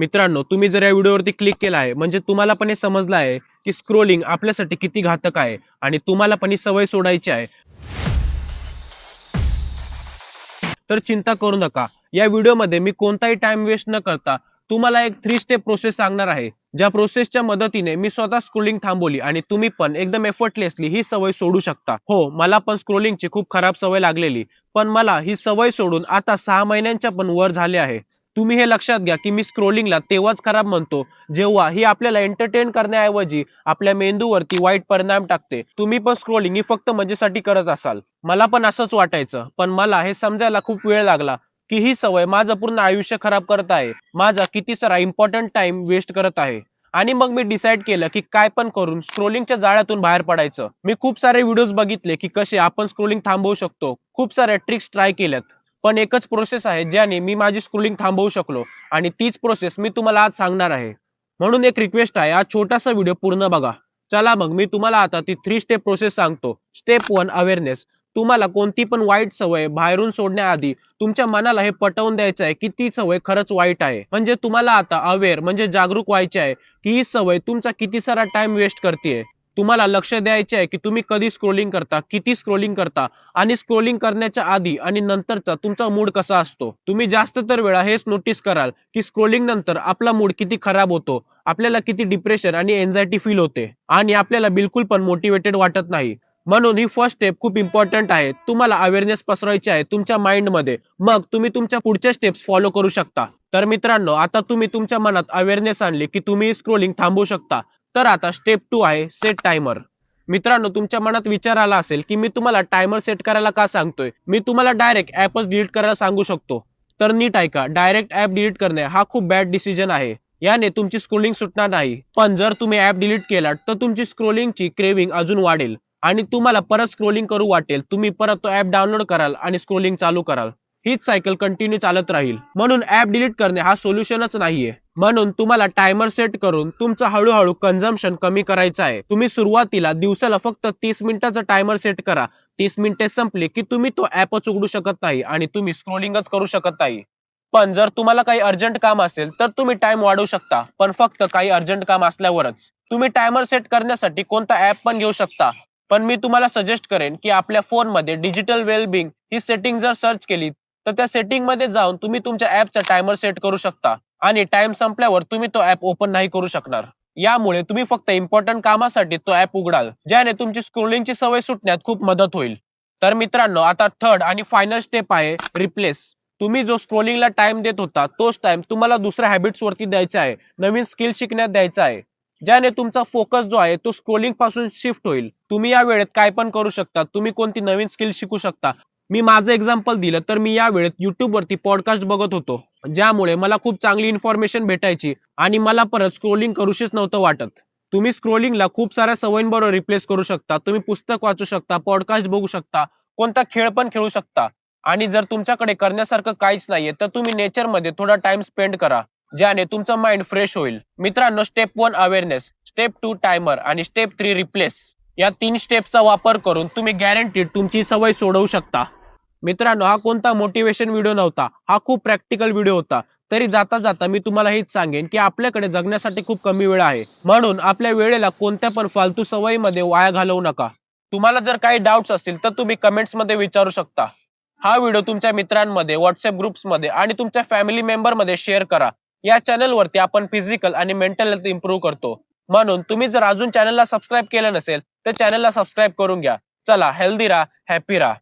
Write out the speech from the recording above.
मित्रांनो तुम्ही जर या व्हिडिओवरती क्लिक केला आहे म्हणजे तुम्हाला पण हे समजलं आहे की स्क्रोलिंग आपल्यासाठी किती घातक आहे आणि तुम्हाला पण ही सवय सोडायची आहे. तर चिंता करू नका. या व्हिडिओमध्ये मी कोणताही टाइम वेस्ट न करता तुम्हाला एक थ्री स्टेप प्रोसेस सांगणार आहे. ज्या प्रोसेसच्या मदतीने मी स्वतः स्क्रोलिंग थांबवली आणि तुम्ही पण एकदम एफर्टलेसली ही सवय सोडू शकता. हो मला पण स्क्रोलिंगची खूप खराब सवय लागलेली पण मला ही सवय सोडून आता सहा महिन्यांच्या पण वर झाले आहे. तुम्ही हे लक्षात घ्या की मी स्क्रोलिंगला तेव्हाच खराब म्हणतो जेव्हा ही आपल्याला एंटरटेन करण्याऐवजी आपल्या मेंदूवरती वाईट परिणाम टाकते. तुम्ही पण स्क्रोलिंग ही फक्त मजेसाठी करत असाल. मला पण असंच वाटायचं पण मला हे समजायला खूप वेळ लागला की ही सवय माझं पूर्ण आयुष्य खराब करत आहे. माझा किती सारा इम्पॉर्टंट टाइम वेस्ट करत आहे. आणि मग मी डिसाईड केलं की काय पण करून स्क्रोलिंगच्या जाळ्यातून बाहेर पडायचं. मी खूप सारे व्हिडिओज बघितले की कसे आपण स्क्रोलिंग थांबवू शकतो. खूप साऱ्या ट्रिक्स ट्राय केल्यात. पण एकच प्रोसेस आहे ज्याने मी माझी स्क्रोलिंग थांबवू शकलो आणि तीच प्रोसेस मी तुम्हाला आज सांगणार आहे. म्हणून एक रिक्वेस्ट आहे हा छोटासा व्हिडिओ पूर्ण बघा. चला मग मी तुम्हाला आता ती थ्री स्टेप प्रोसेस सांगतो. स्टेप वन अवेअरनेस तुम्हाला कोणती पण वाईट सवय बाहेरून सोडण्याआधी तुमच्या मनाला हे पटवून द्यायचं आहे की ती सवय खरंच वाईट आहे. म्हणजे तुम्हाला आता अवेअर म्हणजे जागरूक व्हायचे आहे की ही सवय तुमचा किती सारा टाइम वेस्ट करते तुम्हाला लक्ष द्यायचे आहे की तुम्ही कधी स्क्रोलिंग करता किती स्क्रोलिंग करता आणि स्क्रोलिंग करण्याच्या आधी आणि नंतरचा तुमचा मूड कसा असतो? तुम्ही जास्त तर वेळा हेच नोटीस कराल की स्क्रोलिंग नंतर आपला मूड किती खराब होतो आपल्याला किती डिप्रेशन आणि एन्झायटी फील होते आणि आपल्याला बिलकुल पण मोटिवेटेड वाटत नाही. म्हणून ही फर्स्ट स्टेप खूप इम्पॉर्टंट आहे. तुम्हाला अवेअरनेस पसरायची आहे तुमच्या माइंडमध्ये मग तुम्ही तुमच्या पुढच्या स्टेप्स फॉलो करू शकता. तर मित्रांनो आता तुम्ही तुमच्या मनात अवेअरनेस आणली की तुम्ही स्क्रोलिंग थांबवू शकता. तर आता स्टेप टू आहे सेट टायमर मित्रांनो तुमच्या मनात विचार आला असेल की मी तुम्हाला टायमर सेट करायला का सांगतोय? मी तुम्हाला डायरेक्ट ऍपच डिलीट करायला सांगू शकतो. तर नीट ऐका डायरेक्ट ऍप डिलीट करणे हा खूप बॅड डिसिजन आहे. याने तुमची स्क्रोलिंग सुटणार नाही. पण जर तुम्ही ऍप डिलीट केलात तर तुमची स्क्रोलिंगची क्रेविंग अजून वाढेल. आणि तुम्हाला परत स्क्रोलिंग करू वाटेल. तुम्ही परत तो ऍप डाउनलोड कराल आणि स्क्रोलिंग चालू कराल. हीच सायकल कंटिन्यू चालत राहील. म्हणून ऍप डिलीट करणे हा सोल्युशनच नाहीये. म्हणून तुम्हाला टायमर सेट करून तुमचं हळूहळू कन्झम्पशन कमी करायचं आहे. तुम्ही सुरुवातीला दिवसाला फक्त तीस मिनिटाचा टायमर सेट करा. तीस मिनिटे संपली की तुम्ही तो ऍपच उघडू शकत नाही आणि तुम्ही स्क्रोलिंगच करू शकत नाही. पण जर तुम्हाला काही अर्जंट काम असेल तर तुम्ही टाइम वाढवू शकता पण फक्त काही अर्जंट काम असल्यावरच. तुम्ही टायमर सेट करण्यासाठी कोणता ऍप पण घेऊ शकता. पण मी तुम्हाला सजेस्ट करेन की आपल्या फोनमध्ये डिजिटल वेलबिंग ही सेटिंग जर सर्च केली तर त्या सेटिंगमध्ये जाऊन तुम्ही तुमच्या ऍपचा टायमर सेट करू शकता. आणि टाइम संपल्यावर तुम्ही तो ऍप ओपन नाही करू शकणार. यामुळे तुम्ही फक्त इम्पॉर्टंट कामासाठी तो ऍप उघडाल ज्याने तुमची स्क्रोलिंगची सवय सुटण्यात खूप मदत होईल. तर मित्रांनो आता थर्ड आणि फायनल स्टेप आहे रिप्लेस तुम्ही जो स्क्रोलिंगला टाइम देत होता तोच टाइम तुम्हाला दुसऱ्या हॅबिट्स वरती द्यायचा आहे. नवीन स्किल शिकण्यात द्यायचा आहे. ज्याने तुमचा फोकस जो आहे तो स्क्रोलिंगपासून शिफ्ट होईल. तुम्ही या वेळेत काय पण करू शकता. तुम्ही कोणती नवीन स्किल शिकू शकता. मी माझं एक्झाम्पल दिलं तर मी या वेळेत युट्यूबवरती पॉडकास्ट बघत होतो. ज्यामुळे मला खूप चांगली इन्फॉर्मेशन भेटायची आणि मला परत स्क्रोलिंग करूशीच नव्हतं वाटत. तुम्ही स्क्रोलिंगला खूप साऱ्या सवयींबरोबर रिप्लेस करू शकता. तुम्ही पुस्तक वाचू शकता पॉडकास्ट बघू शकता कोणता खेळ पण खेळू शकता. आणि जर तुमच्याकडे करण्यासारखं काहीच नाहीये तर तुम्ही नेचरमध्ये थोडा टाइम स्पेंड करा ज्याने तुमचं माइंड फ्रेश होईल. मित्रांनो step one awareness step two timer आणि स्टेप थ्री रिप्लेस या तीन स्टेपचा वापर करून तुम्ही गॅरंटीड तुमची सवय सोडवू शकता. मित्रांनो हा कोणता मोटिवेशन व्हिडिओ नव्हता हा खूप प्रॅक्टिकल व्हिडिओ होता. तरी जाता जाता मी तुम्हाला हेच सांगेन की आपल्याकडे जगण्यासाठी खूप कमी वेळ आहे. म्हणून आपल्या वेळेला कोणत्या पण फालतू सवयीमध्ये वाया घालवू नका. तुम्हाला जर काही डाऊट्स असतील तर तुम्ही कमेंट्समध्ये विचारू शकता. हा व्हिडिओ तुमच्या मित्रांमध्ये व्हॉट्सअप ग्रुप्समध्ये आणि तुमच्या फॅमिली मेंबरमध्ये शेअर करा. या चॅनलवरती आपण फिजिकल आणि मेंटल हेल्थ इम्प्रूव्ह करतो. म्हणून तुम्ही जर अजून चॅनलला सबस्क्राईब केलं नसेल तर चॅनलला सबस्क्राईब करून घ्या. चला हेल्दी राहा हॅपी राहा.